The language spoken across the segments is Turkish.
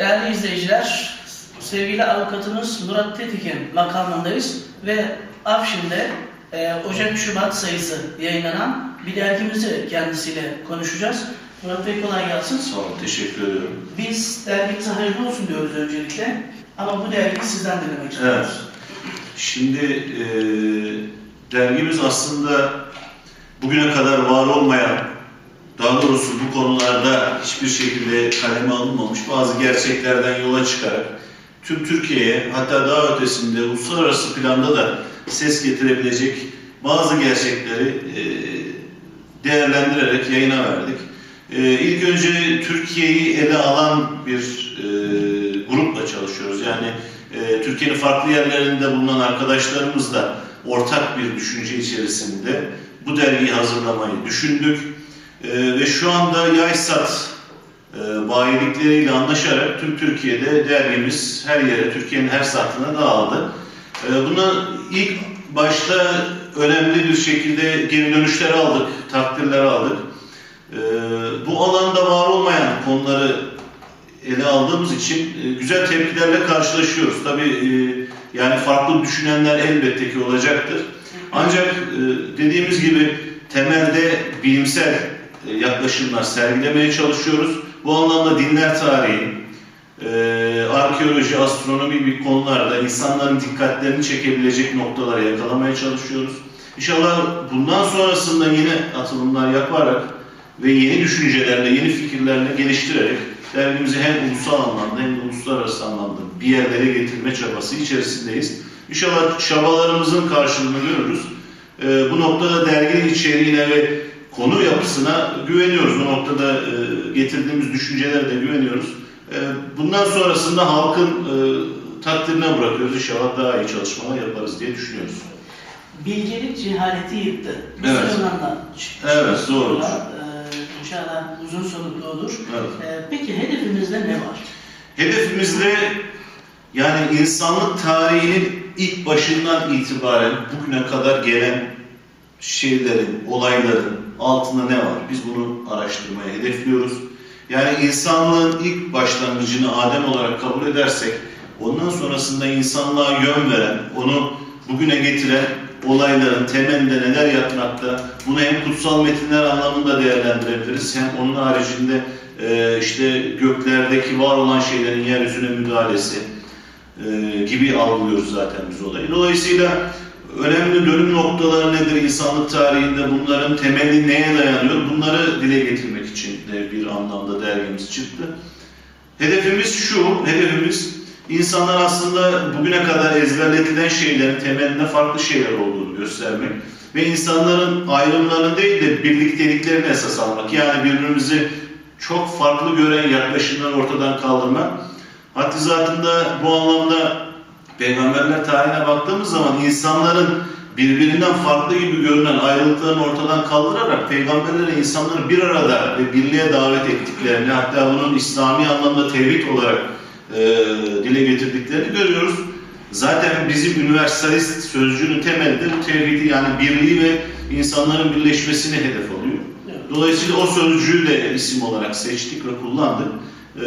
Değerli izleyiciler, sevgili avukatımız Murat Tetik'in makamındayız ve Afşin'de e, Ocak-Şubat sayısı yayınlanan bir dergimizi kendisiyle konuşacağız. Murat Bey kolay gelsin. Sağ olun, teşekkür ediyorum. Biz dergimize hayırlı olsun diyoruz öncelikle. Ama bu dergiyi sizden dinlemek istiyoruz. Evet. Şimdi e, dergimiz aslında bugüne kadar var olmayan, daha doğrusu bu konularda hiçbir şekilde kaleme alınmamış bazı gerçeklerden yola çıkarak tüm Türkiye'ye hatta daha ötesinde uluslararası planda da ses getirebilecek bazı gerçekleri e, değerlendirerek yayına verdik. E, ilk önce Türkiye'yi ele alan bir e, grupla çalışıyoruz. Yani Türkiye'nin farklı yerlerinde bulunan arkadaşlarımızla ortak bir düşünce içerisinde bu dergiyi hazırlamayı düşündük. E, ve şu anda Yaysat e, bayilikleriyle anlaşarak tüm Türkiye'de dergimiz her yere, Türkiye'nin her saatine dağıldı. E, buna ilk başta önemli bir şekilde geri dönüşler aldık, takdirler aldık. E, bu alanda var olmayan konuları ele aldığımız için e, güzel tepkilerle karşılaşıyoruz. Tabii e, yani farklı düşünenler elbette ki olacaktır. Ancak e, dediğimiz gibi temelde bilimsel yaklaşımlar sergilemeye çalışıyoruz. Bu anlamda dinler tarihi, e, arkeoloji, astronomi gibi konularda insanların dikkatlerini çekebilecek noktalara yakalamaya çalışıyoruz. İnşallah bundan sonrasında yeni atılımlar yaparak ve yeni düşüncelerle, yeni fikirlerle geliştirerek dergimizi hem ulusal anlamda hem de uluslararası anlamda bir yerlere getirme çabası içerisindeyiz. İnşallah çabalarımızın karşılığını görürüz. E, bu noktada derginin içeriğine ve konu yapısına güveniyoruz. O noktada e, getirdiğimiz düşüncelere de güveniyoruz. E, bundan sonrasında halkın e, takdirine bırakıyoruz. İnşallah daha iyi çalışmalar yaparız diye düşünüyoruz. Bilgelik cehaleti yıktı. Bu Evet. Evet, doğrudur. Ee, inşallah uzun soluklu olur. Evet. Ee, peki hedefimizde ne var? Hedefimizde yani insanlık tarihinin ilk başından itibaren bugüne kadar gelen şeylerin, olayların altında ne var? Biz bunu araştırmaya hedefliyoruz. Yani insanlığın ilk başlangıcını Adem olarak kabul edersek, ondan sonrasında insanlığa yön veren, onu bugüne getiren olayların temelinde neler yatmakta, bunu hem kutsal metinler anlamında değerlendirebiliriz, hem onun haricinde e, işte göklerdeki var olan şeylerin yeryüzüne müdahalesi e, gibi algılıyoruz zaten biz olayı. Dolayısıyla önemli dönüm noktaları nedir insanlık tarihinde, bunların temeli neye dayanıyor, bunları dile getirmek için de bir anlamda dergimiz çıktı. Hedefimiz şu, hedefimiz insanlar aslında bugüne kadar ezberletilen şeylerin temelinde farklı şeyler olduğunu göstermek ve insanların ayrımlarını değil de birlikteliklerini esas almak. Yani birbirimizi çok farklı gören yaklaşımları ortadan kaldırmak. Haddi zatında bu anlamda peygamberler tarihine baktığımız zaman insanların birbirinden farklı gibi görünen ayrılıklarını ortadan kaldırarak peygamberlere insanları bir arada ve birliğe davet ettiklerini hatta bunun İslami anlamda tevhid olarak e, dile getirdiklerini görüyoruz. Zaten bizim universalist sözcüğünün temeli de bu tevhidi yani birliği ve insanların birleşmesini hedef alıyor. Dolayısıyla o sözcüğü de isim olarak seçtik ve kullandık. Ee,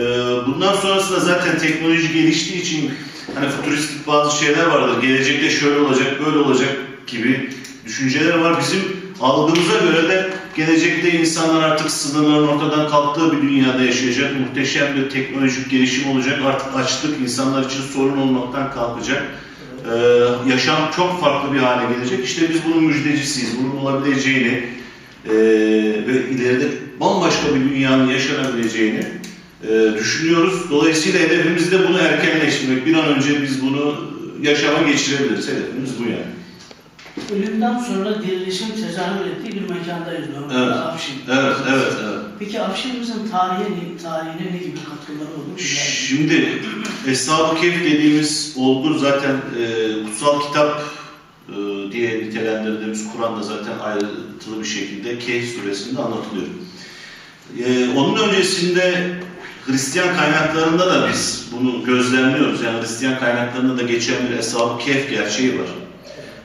Bundan sonrasında zaten teknoloji geliştiği için hani fütüristik bazı şeyler vardır. Gelecekte şöyle olacak, böyle olacak gibi düşünceler var. Bizim algımıza göre de gelecekte insanlar artık sınırların ortadan kalktığı bir dünyada yaşayacak. Muhteşem bir teknolojik gelişim olacak. Artık açlık insanlar için sorun olmaktan kalkacak. Ee, yaşam çok farklı bir hale gelecek. İşte biz bunun müjdecisiyiz. Bunun olabileceğini, e, ve ileride bambaşka bir dünyanın yaşanabileceğini e, düşünüyoruz. Dolayısıyla hedefimiz de bunu erkenleştirmek. Bir an önce biz bunu yaşama geçirebiliriz. Hedefimiz bu yani. Ölümden sonra dirilişin tezahür ettiği bir mekandayız normalde Evet. Afşin. Evet, evet, evet. Peki Afşin'imizin tarihe, tarihine ne gibi katkıları oldu? Şimdi Eshab-ı Kehf dediğimiz olgu zaten e, kutsal kitap e, diye nitelendirdiğimiz Kur'an'da zaten ayrıntılı bir şekilde Kehf suresinde anlatılıyor. E, onun öncesinde Hristiyan kaynaklarında da biz bunu gözlemliyoruz. Yani Hristiyan kaynaklarında da geçen bir Eshab-ı Kehf gerçeği var.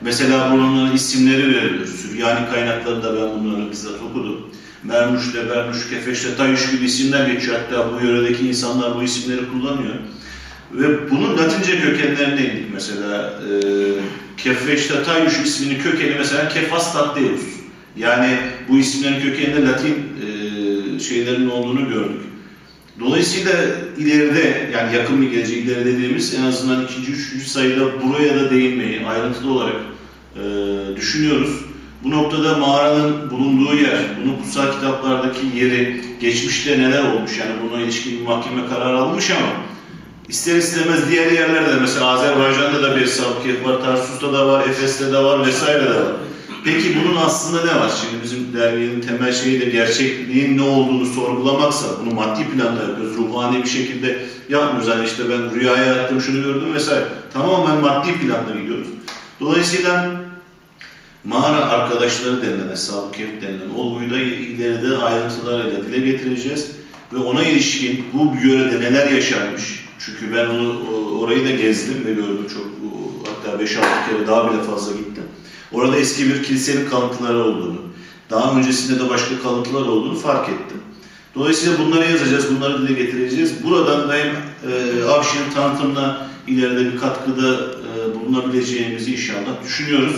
Mesela bunun isimleri veriliyor. Süryani kaynaklarında ben bunları bizzat okudum. Mermuş'te, Bermuş, Kefeş'te, Tayuş gibi isimler geçiyor. Hatta bu yöredeki insanlar bu isimleri kullanıyor. Ve bunun Latince kökenlerine indik mesela. E, Kefeş'te Tayuş isminin kökeni mesela Kefas Tadeus. Yani bu isimlerin kökeninde Latin e, şeylerin olduğunu gördük. Dolayısıyla ileride yani yakın bir gelecek ileri dediğimiz en azından ikinci, üçüncü sayıda buraya da değinmeyi ayrıntılı olarak e, düşünüyoruz. Bu noktada mağaranın bulunduğu yer, bunun kutsal kitaplardaki yeri, geçmişte neler olmuş yani buna ilişkin bir mahkeme kararı almış ama ister istemez diğer yerlerde mesela Azerbaycan'da da bir sabık var, Tarsus'ta da var, Efes'te de var vesaire de var. Peki bunun aslında ne var? Şimdi bizim derginin temel şeyi de gerçekliğin ne olduğunu sorgulamaksa, bunu maddi planda yapıyoruz, ruhani bir şekilde yapmıyoruz. Hani işte ben rüyaya yattım, şunu gördüm vesaire. Tamamen maddi planda gidiyoruz. Dolayısıyla mağara arkadaşları denilen, Eshab-ı Kehf denilen olguyu da ileride ayrıntılarıyla dile getireceğiz. Ve ona ilişkin bu yörede neler yaşanmış, çünkü ben onu orayı da gezdim ve gördüm çok, hatta 5-6 kere daha bile fazla gittim. Orada eski bir kilisenin kalıntıları olduğunu, daha öncesinde de başka kalıntılar olduğunu fark ettim. Dolayısıyla bunları yazacağız, bunları dile getireceğiz. Buradan da hem e, Avşin'in tanıtımına ileride bir katkıda e, bulunabileceğimizi inşallah düşünüyoruz.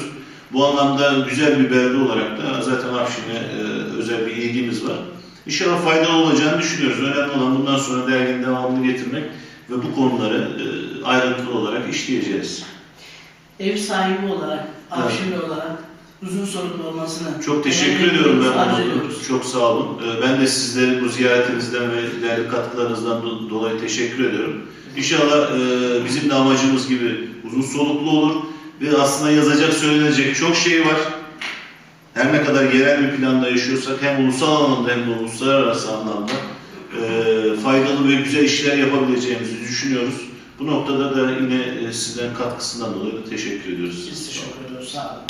Bu anlamda güzel bir belde olarak da zaten Avşin'e e, özel bir ilgimiz var. İnşallah faydalı olacağını düşünüyoruz. Önemli olan bundan sonra derginin devamını getirmek ve bu konuları e, ayrıntılı olarak işleyeceğiz. Ev sahibi olarak, avşinli olarak uzun soluklu olmasını Çok teşekkür ediyorum ben ediyoruz. Çok sağ olun. Ee, Ben de sizlerin bu ziyaretinizden ve değerli katkılarınızdan do- dolayı teşekkür ediyorum. İnşallah e, bizim de amacımız gibi uzun soluklu olur ve aslında yazacak, söylenecek çok şey var. Her ne kadar yerel bir planda yaşıyorsak hem ulusal anlamda hem de uluslararası anlamda e, faydalı ve güzel işler yapabileceğimizi düşünüyoruz. Bu noktada da yine e, sizlerin katkısından dolayı teşekkür ediyoruz. Biz teşekkür ediyoruz. Sağ olun.